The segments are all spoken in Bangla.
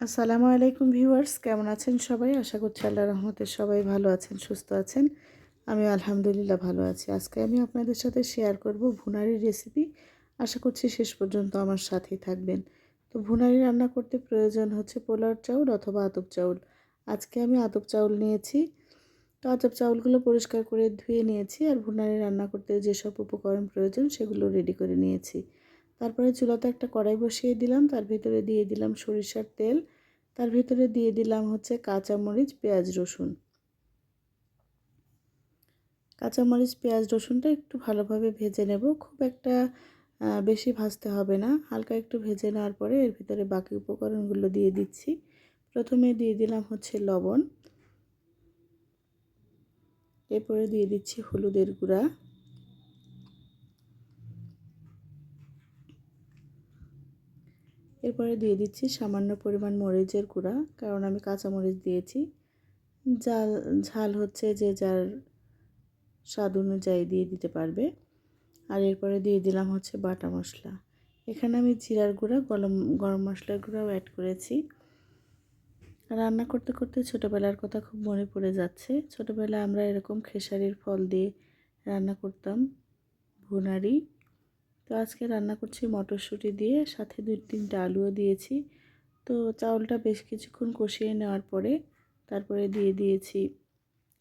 আসসালামু আলাইকুম ভিউয়ার্স, কেমন আছেন সবাই? আশা করছি আল্লাহ রহমতে সবাই ভালো আছেন, সুস্থ আছেন। আমি আলহামদুলিল্লাহ ভালো আছি। আজকে আমি আপনাদের সাথে শেয়ার করব ভুনারির রেসিপি আশা করছি শেষ পর্যন্ত আমার সাথেই থাকবেন। তো ভুনারি রান্না করতে প্রয়োজন হচ্ছে পোলার চাউল অথবা আতপ চাউল। আজকে আমি আতপ চাউল নিয়েছি। তো আতপ চাউলগুলো পরিষ্কার করে ধুয়ে নিয়েছি আর ভুনারি রান্না করতে যেসব উপকরণ প্রয়োজন সেগুলো রেডি করে নিয়েছি। তারপরে চুলাতে একটা কড়াই বসিয়ে দিলাম, তার ভিতরে দিয়ে দিলাম সরিষার তেল, তার ভিতরে দিয়ে দিলাম হচ্ছে কাঁচামরিচ, পেঁয়াজ, রসুন। কাঁচামরিচ, পেঁয়াজ, রসুনটা একটু ভালোভাবে ভেজে নেব, খুব একটা বেশি ভাজতে হবে না, হালকা একটু ভেজে নেওয়ার পরে এর ভিতরে বাকি উপকরণগুলো দিয়ে দিচ্ছি। প্রথমে দিয়ে দিলাম হচ্ছে লবণ, এরপরে দিয়ে দিচ্ছি হলুদের গুঁড়া। এরপরে দিয়ে দিচ্ছি সামান্য পরিমাণ মরিচের গুঁড়া, কারণ আমি কাঁচা মরিচ দিয়েছি। জাল, ঝাল হচ্ছে যে যার স্বাদ অনুযায়ী দিয়ে দিতে পারবে। আর এরপরে দিয়ে দিলাম হচ্ছে বাটা মশলা। এখানে আমি জিরার গুঁড়া, গরম গরম মশলার গুঁড়াও অ্যাড করেছি। রান্না করতে করতে ছোটোবেলার কথা খুব মনে পড়ে যাচ্ছে। ছোটোবেলায় আমরা এরকম খেসারির ফল দিয়ে রান্না করতাম, ভুনারি। তো আজকে রান্না করছি মটরশুঁটি দিয়ে, সাথে দুই তিনটা আলুও দিয়েছি। তো চাউলটা বেশ কিছুক্ষণ কষিয়ে নেওয়ার পরে তারপরে দিয়ে দিয়েছি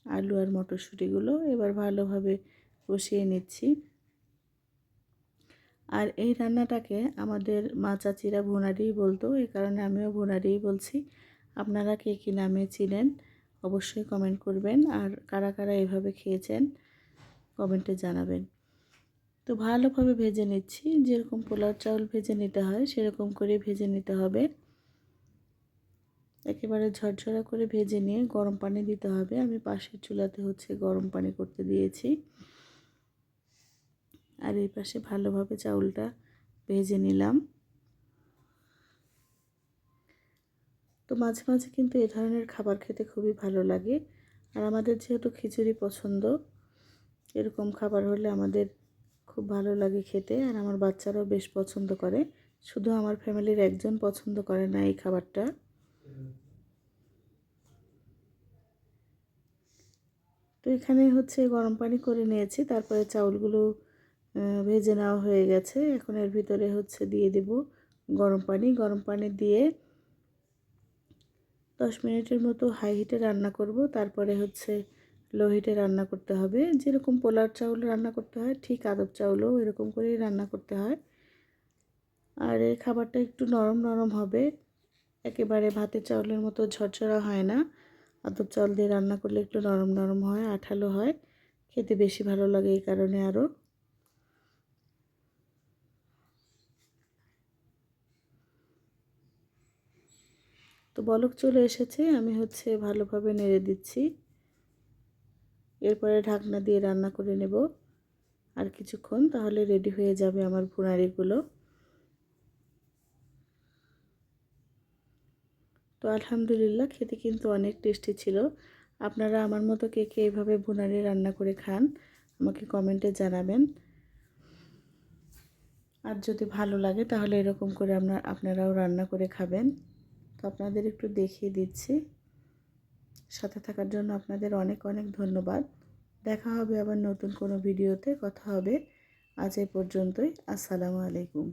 আলু আর মটরশুঁটিগুলো। এবার ভালোভাবে কষিয়ে নিচ্ছি। আর এই রান্নাটাকে আমাদের মা চাচিরা ভুনারিই বলতো এই কারণে আমিও ভুনারিই বলছি। আপনারা কে কী নামে চিনেন অবশ্যই কমেন্ট করবেন, আর কারা কারা এভাবে খেয়েছেন কমেন্টে জানাবেন। তো ভালোভাবে ভেজে নিচ্ছি। যেরকম পোলাও চাউল ভেজে নিতে হয়, সেরকম করে ভেজে নিতে হবে। একেবারে ঝরঝরা করে ভেজে নিয়ে গরম পানি দিতে হবে। আমি পাশের চুলাতে হচ্ছে গরম পানি করতে দিয়েছি। আর এই পাশে ভালোভাবে চাউলটা ভেজে নিলাম। তো মাঝে মাঝে কিন্তু এ ধরনের খাবার খেতে খুবই ভালো লাগে। আর আমাদের যেহেতু খিচুড়ি পছন্দ, এরকম খাবার হলে আমাদের খুব ভালো লাগে খেতে আর আমার বাচ্চারাও বেশ পছন্দ করে। শুধু আমার ফ্যামিলির একজন পছন্দ করে না এই খাবারটা। তো এখানে হচ্ছে গরম পানি করে নিয়েছি, তারপরে চাউলগুলো ভেজে নেওয়া হয়ে গেছে। এখন এর ভিতরে হচ্ছে দিয়ে দেব গরম পানি। গরম পানি দিয়ে দশ মিনিটের মতো হাই হিটে রান্না করব। তারপরে হচ্ছে লো হিটে রান্না করতে হবে। যেরকম পোলার চাউল রান্না করতে হয়, ঠিক আদব চাউলও এরকম করেই রান্না করতে হয়। আর এই খাবারটা একটু নরম নরম হবে। একেবারে ভাতের চাউলের মতো ঝরঝরা হয় না। আদব চাউল দিয়ে রান্না করলে একটু নরম নরম হয়, আঠালো হয়। খেতে বেশি ভালো লাগে এই কারণে আরও। তো বলক চলে এসেছে, আমি হচ্ছে ভালোভাবে নেড়ে দিচ্ছি। এরপরে ঢাকনা দিয়ে রান্না করে নেব আর কিছুক্ষণ, তাহলে রেডি হয়ে যাবে আমার ভুনারিগুলো তো আলহামদুলিল্লাহ, খেতে কিন্তু অনেক টেস্টি ছিল। আপনারা আমার মতো কে কে এইভাবে ভুনারি রান্না করে খান, আমাকে কমেন্টে জানাবেন। আর যদি ভালো লাগে, তাহলে এরকম করে আপনার, আপনারাও রান্না করে খাবেন। তো আপনাদের একটু দেখিয়ে দিচ্ছি। সাথে থাকার জন্য আপনাদের অনেক অনেক ধন্যবাদ। দেখা হবে আবার নতুন কোনো ভিডিওতে। কথা হবে আজ এ পর্যন্তই। আসসালামু আলাইকুম।